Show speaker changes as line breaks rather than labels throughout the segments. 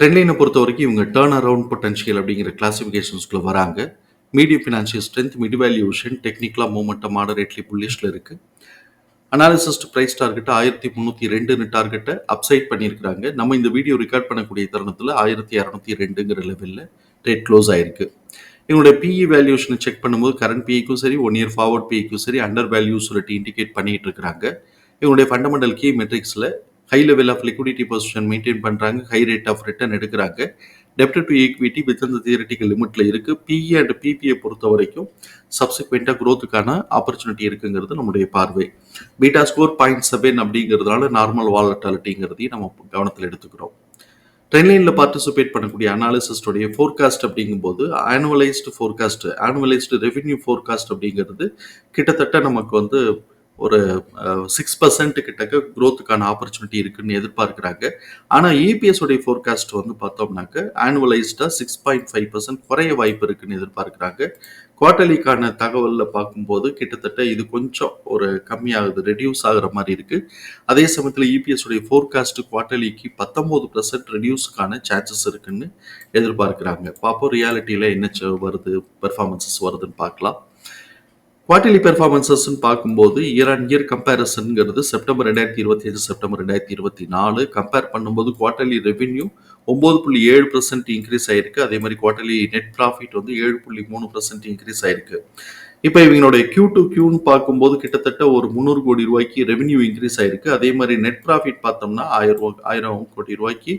ட்ரெண்ட்லைனை பொறுத்த வரைக்கும் இவங்க டேர்ன் அரவுண்ட் பொட்டன்ஷியல் அப்படிங்கிற கிளாசிஃபிகேஷன்ஸ்குள்ள வராங்க. Medium financial strength mid valuation டெக்னிக்கலாக மூமெண்ட்டை மாடரேட்லி புல்லிஷில் இருக்குது அனாலிசிஸ்ட் ப்ரைஸ் டார்கெட்டை ஆயிரத்தி முந்நூற்றி ரெண்டுன்னு டார்கெட்டை அப்சைட் பண்ணியிருக்கிறாங்க. நம்ம இந்த வீடியோ ரெக்கார்ட் பண்ணக்கூடிய தருணத்தில் ஆயிரத்தி இரநூத்தி ரெண்டுங்கிற லெவலில் ரேட் க்ளோஸ் ஆயிருக்கு. இவங்களுடைய பிஇ வேல்யூஷனை செக் பண்ணும்போது கரண்ட் பிஇக்கும் சரி ஒன் இயர் ஃபார்வர்ட் பிஇக்கும் சரி அண்டர் வேல்யூ சொல்லிட்டு இண்டிகேட் பண்ணிகிட்டு இருக்கிறாங்க. இவங்களுடைய fundamental key மெட்ரிக்ஸில் high level of liquidity position maintain பண்ணுறாங்க ஹை ரேட் ஆஃப் ரிட்டர்ன் எடுக்கிறாங்க. டெப்ட் டு ஈக்விட்டி வித் இந்த தியரட்டிக்கல் லிமிட்ல இருக்கு. பிஇ அண்ட் பிபிஐ பொறுத்த வரைக்கும் சப்சிக்வெண்ட்டாக க்ரோத்துக்கான ஆப்பர்ச்சுனிட்டி இருக்குங்கிறது நம்முடைய பார்வை. பீட்டா ஸ்கோர் பாயிண்ட் செவன் அப்படிங்கிறதுனால நார்மல் வாலட்டாலிட்டிங்கிறதையும் நம்ம கவனத்தில் எடுத்துக்கிறோம். ட்ரெயின்லைனில் பார்ட்டிசிபேட் பண்ணக்கூடிய அனாலிசிஸ்டுடைய ஃபோர்காஸ்ட் அப்படிங்கும்போது annualised forecast annualised revenue forecast அப்படிங்கிறது கிட்டத்தட்ட நமக்கு வந்து ஒரு சிக்ஸ் பர்சன்ட் கிட்டக்க க்ரோத்துக்கான ஆப்பர்ச்சுனிட்டி இருக்குன்னு எதிர்பார்க்குறாங்க. ஆனால் இபிஎஸ் உடைய ஃபோர்காஸ்ட் வந்து பார்த்தோம்னாக்க ஆனுவலைஸ்டாக சிக்ஸ் பாயிண்ட் ஃபைவ் பர்சன்ட் குறைய வாய்ப்பு இருக்குன்னு எதிர்பார்க்குறாங்க. குவார்டர்லிக்கான தகவலில் பார்க்கும்போது கிட்டத்தட்ட இது கொஞ்சம் ஒரு கம்மியாகுது ரெடியூஸ் ஆகுற மாதிரி இருக்குது அதே சமயத்தில் இபிஎஸ் உடைய ஃபோர்காஸ்ட் குவார்டர்லிக்கு பத்தொம்போது பர்சன்ட் ரெடியூஸுக்கான சான்சஸ் இருக்குன்னு எதிர்பார்க்குறாங்க. பார்ப்போம் ரியாலிட்டியில் என்ன வருது பெர்ஃபார்மன்சஸ் வருதுன்னு பார்க்கலாம். குவார்டர்லி பெர்ஃபார்மன்சஸ்ன்னு பார்க்கும்போது இயர் அண்ட் இயர் கம்பேரிசன்ங்கிறது செப்டம்பர் ரெண்டாயிரத்தி இருபத்தி ஏழு செப்டம்பர் ரெண்டாயிரத்தி இருபத்தி நாலு. கம்பேர் பண்ணும்போது குவார்டர்லி ரெவென்யூ ஒம்பது புள்ளி ஏழு பர்சன்ட் இன்க்ரீஸ் ஆயிருக்கு. அதே மாதிரி குவார்டர்லி நெட் ப்ராஃபிட் வந்து ஏழு புள்ளி மூணு பர்சன்ட் இன்க்ரீஸ் ஆயிருக்கு. இப்போ இவங்களுடைய கியூ டு கியூன்னு பார்க்கும்போது கிட்டத்தட்ட ஒரு முந்நூறு கோடி ரூபாய்க்கு ரெவென்யூ இன்க்ரீஸ் ஆயிருக்கு. அதே மாதிரி நெட் ப்ராஃபிட் பார்த்தோம்னா ஆயிரம் ரூபா ஆயிரம் கோடி ரூபாய்க்கு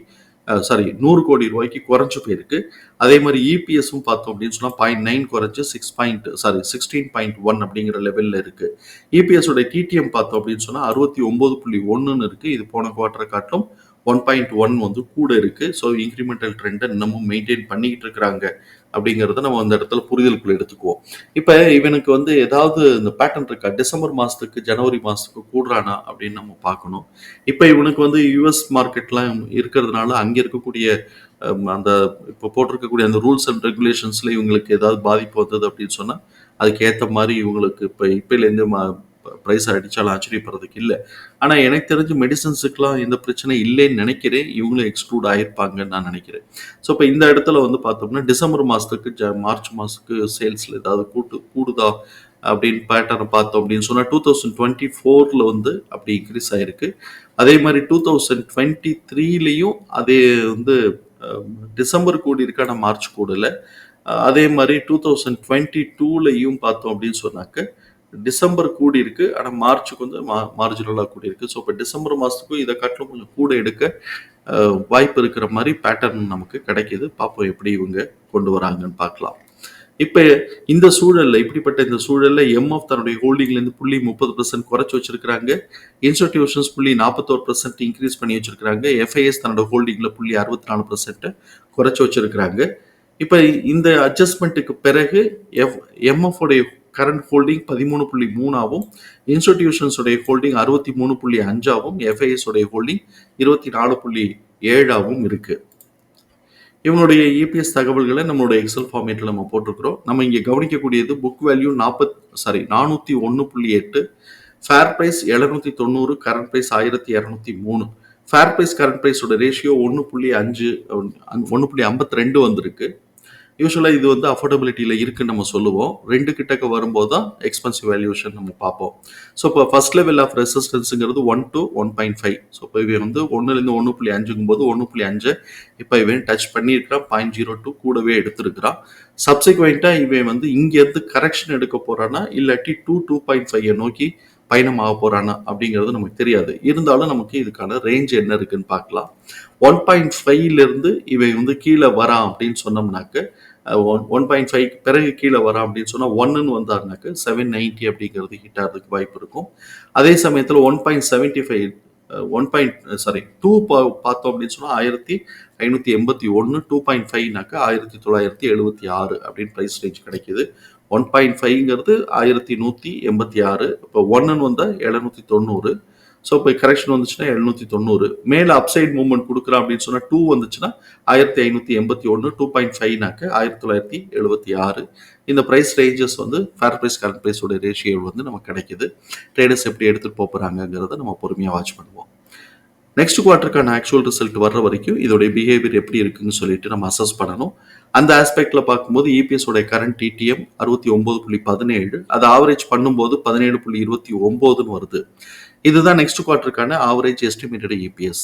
சாரி நூறு கோடி ரூபாய்க்கு குறைஞ்சு போயிருக்கு. அதே மாதிரி இபிஎஸும் பார்த்தோம் அப்படின்னு சொன்னால் பாயிண்ட் நைன் குறைஞ்சு six point sorry sixteen point one அப்படிங்கிற லெவலில் இருக்கு. இபிஎஸோட டிடிஎம் பார்த்தோம் அப்படின்னு சொன்னால் அறுபத்தி ஒன்பது புள்ளி ஒன்றுன்னு இருக்கு. இது போன குவார்ட்டரை காட்டிலும் ஒன் பாயிண்ட் ஒன் வந்து கூட இருக்கு. ஸோ இன்க்ரிமெண்டல் ட்ரெண்டை இன்னமும் மெயின்டைன் பண்ணிக்கிட்டு இருக்கிறாங்க. அப்படிங்கிறத நம்ம அந்த இடத்துல புரிதலுக்குள்ள எடுத்துக்குவோம். இப்போ இவனுக்கு வந்து ஏதாவது இந்த பேட்டர்ன் இருக்கா? டிசம்பர் மாதத்துக்கு ஜனவரி மாதத்துக்கு கூடுறானா அப்படின்னு நம்ம பார்க்கணும். இப்போ இவனுக்கு வந்து யூஎஸ் மார்க்கெட்லாம் இருக்கிறதுனால அங்கே இருக்கக்கூடிய அந்த இப்போ போட்டிருக்கக்கூடிய அந்த ரூல்ஸ் அண்ட் ரெகுலேஷன்ஸில் இவங்களுக்கு ஏதாவது பாதிப்பு வந்தது அப்படின்னு சொன்னால் அதுக்கு ஏற்ற மாதிரி இவங்களுக்கு இப்போ இப்போலேருந்து ப்ரைஸ் அடித்தாலும் ஆச்சரியப்படுறதுக்கு இல்லை. ஆனால் எனக்கு தெரிஞ்சு மெடிசன்ஸுக்கெலாம் எந்த பிரச்சனை இல்லைன்னு நினைக்கிறேன். இவங்களும் எக்ஸ்க்ளூட் ஆகிருப்பாங்கன்னு நான் நினைக்கிறேன். ஸோ இப்போ இந்த இடத்துல வந்து பார்த்தோம்னா டிசம்பர் மாதத்துக்கு ஜ மார்ச் மாதத்துக்கு சேல்ஸில் ஏதாவது கூட்டு கூடுதா அப்படின்னு பேட்டர்னை பார்த்தோம் அப்படின்னு சொன்னால் டூ தௌசண்ட் டுவெண்ட்டி ஃபோரில் வந்து அப்படி இன்க்ரீஸ் ஆகிருக்கு அதே மாதிரி டூ தௌசண்ட் டுவெண்ட்டி த்ரீலேயும் அதே வந்து டிசம்பர் கூடி இருக்கான மார்ச் கூடல. அதே மாதிரி டூ தௌசண்ட் டுவெண்ட்டி டூலையும் பார்த்தோம் அப்படின்னு சொன்னாக்க டிசம்பர் கூடி இருக்கு ஆனால் மார்ச்சுக்கு வந்து மா மார்ஜினலாக கூடி இருக்கு ஸோ இப்போ டிசம்பர் மாதத்துக்கும் இதை காட்டிலும் கொஞ்சம் கூட எடுக்க வாய்ப்பு இருக்கிற மாதிரி பேட்டர்ன் நமக்கு கிடைக்கிது. பார்ப்போம் எப்படி இவங்க கொண்டு வராங்கன்னு பார்க்கலாம். இப்போ இந்த சூழலில் இப்படிப்பட்ட இந்த சூழலில் எம்எஃப் தன்னுடைய ஹோல்டிங்லேருந்து புள்ளி முப்பது பர்சன்ட் குறைச்சி வச்சிருக்காங்க இன்ஸ்டிடியூஷன்ஸ் புள்ளி நாற்பத்தோரு பர்சன்ட் இன்க்ரீஸ் பண்ணி வச்சிருக்கிறாங்க. எஃப்ஐஎஸ் தன்னோட ஹோல்டிங்கில் புள்ளி அறுபத்தி நாலு பர்சன்ட்டை குறைச்சி வச்சிருக்கிறாங்க. இப்போ இந்த அட்ஜஸ்ட்மெண்ட்டுக்கு பிறகு எஃப் எம்எஃப் உடைய கரண்ட் ஹோல்டிங் பதிமூணு புள்ளி மூணாவும் இன்ஸ்டிடியூஷன்ஸ் உடைய ஹோல்டிங் அறுபத்தி மூணு புள்ளி அஞ்சாவும் எஃப்ஐஎஸ் உடைய ஹோல்டிங் இருபத்தி நாலு புள்ளி ஏழாவும் இருக்கு. இவனுடைய இபிஎஸ் தகவல்களை நம்மளுடைய எக்ஸல் ஃபார்மேட்டில் நம்ம போட்டிருக்கிறோம். நம்ம இங்கே கவனிக்கக்கூடியது புக் வேல்யூ நாற்பத் சாரி நானூற்றி ஒன்று புள்ளி எட்டு ஃபேர் ப்ரைஸ் எழுநூற்றி தொண்ணூறு கரண்ட் ப்ரைஸ் ஆயிரத்தி இரநூத்தி மூணு. ஃபேர் ப்ரைஸ் கரண்ட் ப்ரைஸோட ரேஷியோ ஒன்று புள்ளி அஞ்சு ஒன்று புள்ளி ஐம்பத்தி ரெண்டு வந்திருக்கு. யூஸ்வலாக இது வந்து அஃபோர்டபிலிட்டியில் இருக்குன்னு நம்ம சொல்லுவோம். ரெண்டு கிட்டக்க வரும்போது தான் எக்ஸ்பென்சிவ் வேல்யூஷன் நம்ம பார்ப்போம். ஸோ இப்போ first level of ரெசிஸ்டன்ஸுங்கிறது one two one point five so இப்போ இவன் வந்து ஒன்றுலேருந்து ஒன்று புள்ளி அஞ்சுங்கும் போது ஒன்று புள்ளி அஞ்சு. இப்போ இவன் டச் பண்ணியிருக்கிறான் பாயிண்ட் ஜீரோ டூ கூடவே எடுத்திருக்கிறான். சப்சிக்வெண்ட்டாக இவன் வந்து இங்கேருந்து கரெக்ஷன் எடுக்க போகிறானா இல்லாட்டி டூ டூ பாயிண்ட் ஃபைவை நோக்கி பயணம் ஆக போறானா அப்படிங்கிறது நமக்கு தெரியாது. இருந்தாலும் நமக்கு இதுக்கான ரேஞ்ச் என்ன இருக்குன்னு பார்க்கலாம். ஒன் பாயிண்ட் ஃபைவ்லேருந்து இவன் வந்து கீழே வரான் அப்படின்னு சொன்னோம்னாக்க ஒன் ஒன் பாயிண்ட் ஃபைவ் பிறகு கீழே வரான் அப்படின்னு சொன்னால் ஒன்றுன்னு வந்தாருனாக்க செவன் நைன்ட்டி அப்படிங்கிறது ஹிட் ஆகிறதுக்கு வாய்ப்பு இருக்கும். அதே சமயத்தில் one point seventy five one point sorry two பா பார்த்தோம் அப்படின்னு சொன்னால் ஆயிரத்தி ஐநூற்றி எண்பத்தி ஒன்று டூ பாயிண்ட் ஃபைவ்னாக்கா ஆயிரத்தி தொள்ளாயிரத்தி எழுபத்தி ஆறு அப்படின்னு ப்ரைஸ் ரேஞ்ச் கிடைக்குது. ஒன் பாயிண்ட் ஃபைவ்ங்கிறது ஆயிரத்தி நூற்றி எண்பத்தி ஆறு. இப்போ ஒன்னுன்னு வந்தால் எழுநூற்றி தொண்ணூறு. ஸோ இப்போ கரெக்ஷன் வந்துச்சுன்னா எழுநூற்றி தொண்ணூறு. மேலே அப்சைட் மூவ்மெண்ட் கொடுக்குறோம் அப்படின்னு சொன்னால் டூ வந்துச்சுன்னா ஆயிரத்தி ஐநூற்றி எண்பத்தி ஒன்று டூ பாயிண்ட் ஃபைவ்னாக்க ஆயிரத்தி தொள்ளாயிரத்தி எழுபத்தி ஆறு. இந்த ப்ரைஸ் ரேஞ்சஸ் வந்து ஃபேர் ப்ரைஸ் கரண்ட் ப்ரைஸோட ரேஷியோ வந்து நமக்கு கிடைக்குது. ட்ரேடர்ஸ் எப்படி எடுத்துகிட்டு போகிறாங்கிறத நம்ம பொறுமையாக வாட்ச் பண்ணுவோம். நெக்ஸ்ட் குவார்ட்டருக்கான ஆக்சுவல் ரிசல்ட் வர்ற வரைக்கும் இதோடைய பிஹேவியர் எப்படி இருக்குன்னு சொல்லிட்டு நம்ம அசஸ் பண்ணணும். அந்த ஆஸ்பெக்ட்ல பார்க்கும்போது இபிஎஸ் கரண்ட் டிடிஎம் அறுபத்தி ஒம்பது புள்ளி பதினேழு அது ஆவரேஜ் பண்ணும்போது பதினேழு புள்ளி இருபத்தி ஒம்போதுன்னு வருது. இதுதான் நெக்ஸ்ட் குவார்ட்டருக்கான ஆவரேஜ் எஸ்டிமேட்டட் இபிஎஸ்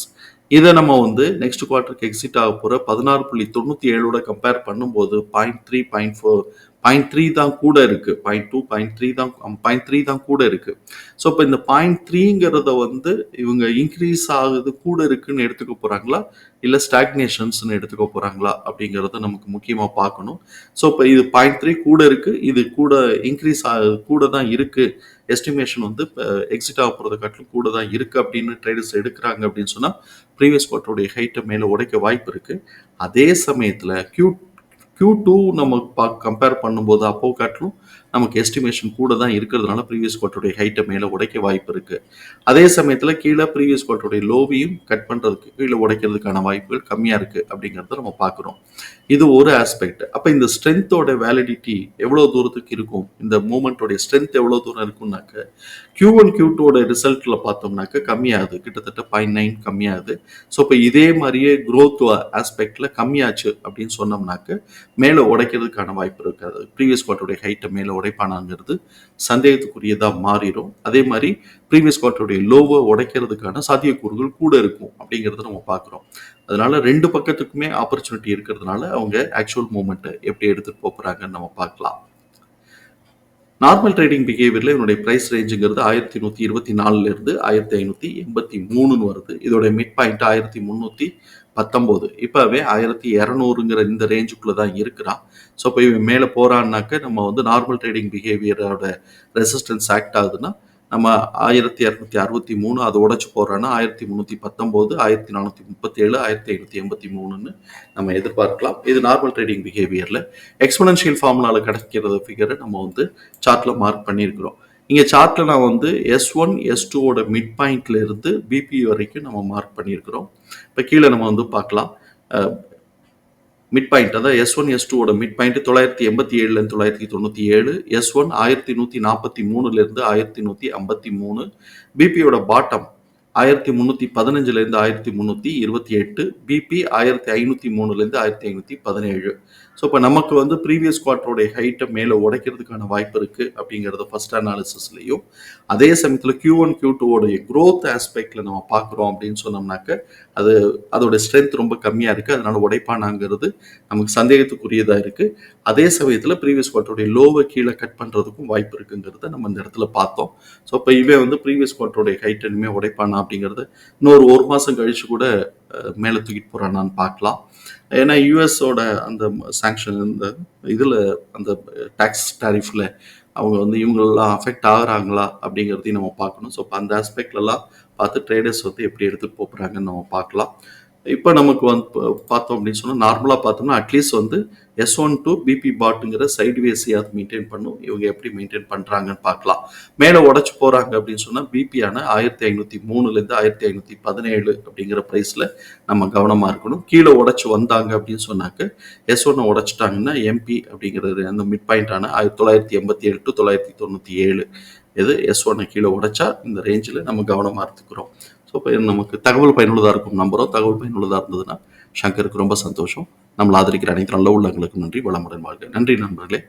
இதை நம்ம வந்து நெக்ஸ்ட் குவார்ட்டருக்கு எக்ஸிட் ஆக போகிற பதினாறு புள்ளி தொண்ணூற்றி ஏழோட கம்பேர் பண்ணும்போது point three point four point three தான் கூட இருக்கு. பாயிண்ட் டூ பாயிண்ட் த்ரீ தான் um, பாயிண்ட் த்ரீ தான் கூட இருக்கு. ஸோ இப்போ இந்த பாயிண்ட் த்ரீங்கிறத வந்து இவங்க இன்க்ரீஸ் ஆகுது கூட இருக்குன்னு எடுத்துக்க போறாங்களா? இல்லை ஸ்டாக்னேஷன்ஸ்னு எடுத்துக்க போறாங்களா? அப்படிங்கிறத நமக்கு முக்கியமாக பார்க்கணும். ஸோ இப்போ இது பாயிண்ட் த்ரீ கூட இருக்கு. இது கூட இன்க்ரீஸ் ஆகுது கூட தான் இருக்கு. எஸ்டிமேஷன் வந்து எக்ஸிட் ஆக போகிறத காட்டிலும் கூட தான் இருக்குது அப்படின்னு ட்ரேடர்ஸ் எடுக்கிறாங்க அப்படின்னு சொன்னால் ப்ரீவியஸ் குவார்ட்டருடைய ஹைட்டை மேலே உடைக்க வாய்ப்பு இருக்குது அதே சமயத்தில் கியூ கியூ டூ நம்ம பா கம்பேர் பண்ணும்போது அப்போ காட்டிலும் நமக்கு எஸ்டிமேஷன் கூட தான் இருக்கிறதுனால ப்ரீவியஸ் குவார்ட்டருடைய ஹைட்டை மேலே உடைக்க வாய்ப்பு இருக்குது அதே சமயத்தில் கீழே ப்ரீவியஸ் குவார்ட்டருடைய லோவையும் கட் பண்ணுறதுக்கு கீழே உடைக்கிறதுக்கான வாய்ப்புகள் கம்மியாக இருக்குது அப்படிங்கிறத நம்ம பார்க்குறோம். இது ஒரு ஆஸ்பெக்ட் அப்போ இந்த ஸ்ட்ரென்த்தோட வேலிடிட்டி எவ்வளோ தூரத்துக்கு இருக்கும்? இந்த மூமெண்ட்டோடைய ஸ்ட்ரென்த் எவ்வளோ தூரம் இருக்கும்னாக்க கியூ ஒன் கியூ டூவோட ரிசல்ட்டில் பார்த்தோம்னாக்க கம்மியாகுது. கிட்டத்தட்ட பாயிண்ட் நைன் கம்மியாகுது. ஸோ இப்போ இதே மாதிரியே க்ரோத் ஆஸ்பெக்டில் கம்மியாச்சு அப்படின்னு சொன்னோம்னாக்க மேலே உடைக்கிறதுக்கான வாய்ப்பு இருக்காது. ப்ரீவியஸ் குவார்ட்டருடைய ஹைட்டை மேலே உடைப்பானாங்கிறது சந்தேகத்துக்குரியதாக மாறிடும். அதே மாதிரி ப்ரீவியஸ் குவார்ட்டருடைய லோவை உடைக்கிறதுக்கான சாத்தியக்கூறுகள் கூட இருக்கும் அப்படிங்கிறத நம்ம பார்க்குறோம். அதனால ரெண்டு பக்கத்துக்குமே ஆப்பர்ச்சுனிட்டி இருக்கிறதுனால அவங்க ஆக்சுவல் மூமெண்ட்டை எப்படி எடுத்துகிட்டு போகிறாங்கன்னு நம்ம பார்க்கலாம். நார்மல் ட்ரேடிங் பிஹேவியரில் என்னுடைய ப்ரைஸ் ரேஞ்சுங்கிறது ஆயிரத்தி நூற்றி இருபத்தி நாலுலேருந்து ஆயிரத்தி ஐநூற்றி எண்பத்தி மூணுன்னு வருது. இதோட மிட் பாயிண்ட் ஆயிரத்தி முந்நூற்றி பத்தொம்போது இப்போவே ஆயிரத்தி இரநூறுங்கிற இந்த ரேஞ்சுக்குள்ளே தான் இருக்கிறான். ஸோ இப்போ இவன் மேலே போகிறான்னாக்க நம்ம வந்து நார்மல் ட்ரேடிங் பிஹேவியரோட ரெசிஸ்டன்ஸ் ஆக்ட் ஆகுதுன்னா நம்ம ஆயிரத்தி இரநூத்தி அறுபத்தி மூணு அதை உடச்சி போகிறோன்னா ஆயிரத்தி முந்நூற்றி பத்தொம்போது ஆயிரத்தி நானூற்றி முப்பத்தேழு ஆயிரத்தி ஐநூற்றி எண்பத்தி மூணுன்னு நம்ம எதிர்பார்க்கலாம். இது நார்மல் ட்ரேடிங் பிஹேவியரில் எக்ஸ்பனன்ஷியல் ஃபார்முலாவில் கிடைக்கிற ஃபிகரை நம்ம வந்து சார்ட்டில் மார்க் பண்ணியிருக்கிறோம். இங்கே சார்ட்டில் நான் வந்து எஸ் ஒன் எஸ் டூவோட மிட் பாயிண்ட்ல இருந்து பிபி வரைக்கும் நம்ம மார்க் பண்ணியிருக்கிறோம். இப்போ கீழே நம்ம வந்து பார்க்கலாம். மிட் பாயிண்ட் அதாவது எஸ் ஒன் எஸ் டூவோட மிட் பாயிண்ட் தொள்ளாயிரத்தி எண்பத்தி ஏழுலேருந்து தொள்ளாயிரத்தி தொண்ணூற்றி ஏழு. எஸ் ஒன் ஆயிரத்தி நூற்றி நாற்பத்தி மூணுலேருந்து ஆயிரத்தி நூற்றி ஐம்பத்தி மூணு. பிபியோட பாட்டம் ஆயிரத்தி முந்நூற்றி பதினஞ்சுலேருந்து ஆயிரத்தி முந்நூற்றி இருபத்தி எட்டு. பிபி ஆயிரத்தி ஐநூற்றி மூணுலேருந்து ஆயிரத்தி ஐநூற்றி பதினேழு. ஸோ இப்போ நமக்கு வந்து ப்ரீவியஸ் குவார்ட்டருடைய ஹைட்டை மேலே உடைக்கிறதுக்கான வாய்ப்பு இருக்குது அப்படிங்கிறத ஃபர்ஸ்ட் அனாலிசிஸ்லையும் அதே சமயத்தில் கியூ ஒன் கியூ டூவோடைய க்ரோத் ஆஸ்பெக்டில் நம்ம பார்க்குறோம் அப்படின்னு சொன்னோம்னாக்க அது அதோடைய ஸ்ட்ரென்த் ரொம்ப கம்மியாக இருக்குது அதனால் உடைப்பானாங்கிறது நமக்கு சந்தேகத்துக்குரியதாக இருக்குது அதே சமயத்தில் ப்ரீவியஸ் குவார்ட்டருடைய லோவை கீழே கட் பண்ணுறதுக்கும் வாய்ப்பு இருக்குங்கிறத நம்ம இந்த இடத்துல பார்த்தோம். ஸோ இப்போ இவன் வந்து ப்ரீவியஸ் குவார்ட்டருடைய ஹைட் இனிமேல் உடைப்பானா அப்படிங்கிறது இன்னொரு ஒரு மாதம் கழிச்சு கூட மேலே தூக்கிட்டு போகிறானான்னு பார்க்கலாம். ஏன்னா யூஎஸோட அந்த சாங்ஷன் இந்த இதில் அந்த டேக்ஸ் டேரிஃபில் அவங்க வந்து இவங்களெல்லாம் அஃபெக்ட் ஆகுறாங்களா அப்படிங்கிறதையும் நம்ம பார்க்கணும். ஸோ இப்போ அந்த ஆஸ்பெக்ட்லலாம் பார்த்து ட்ரேடர்ஸ் வந்து எப்படி எடுத்துகிட்டு போகிறாங்கன்னு நம்ம பார்க்கலாம். இப்போ நமக்கு வந்து பார்த்தோம் அப்படின்னு சொன்னால் நார்மலாக பார்த்தோம்னா அட்லீஸ்ட் வந்து எஸ் ஒன் டூ பிபி பாட்டுங்கிற சைடு வேஸையாவது மெயின்டைன் பண்ணும். இவங்க எப்படி மெயின்டைன் பண்ணுறாங்கன்னு பார்க்கலாம். மேலே உடச்சி போகிறாங்க அப்படின்னு சொன்னால் பிபியான ஆயிரத்தி ஐநூற்றி மூணுலேருந்து ஆயிரத்தி ஐநூற்றி பதினேழு அப்படிங்கிற ப்ரைஸில் நம்ம கவனமாக இருக்கணும். கீழே உடச்சி வந்தாங்க அப்படின்னு சொன்னாக்க எஸ் ஒன்னை உடச்சிட்டாங்கன்னா எம்பி அப்படிங்கிறது அந்த மிட் பாயிண்டான ஆயிரத்தி தொள்ளாயிரத்தி எண்பத்தி ஏழு டு தொள்ளாயிரத்தி தொண்ணூற்றி ஏழு. இது எஸ் ஒன்னை கீழே உடைச்சா இந்த ரேஞ்சில் நம்ம கவனமாக இருந்துக்கிறோம். ஸோ இப்போ நமக்கு தகவல் பயனுள்ளதாக இருக்கும் நம்புகிறோம் தகவல் பயனுள்ளதாக இருந்ததுன்னா சங்கருக்கு ரொம்ப சந்தோஷம். நம்மளை ஆதரிக்கிற அனைத்து நல்ல உள்ளங்களுக்கு நன்றி. வளமுடன் வாழ்க. நன்றி நண்பர்களே.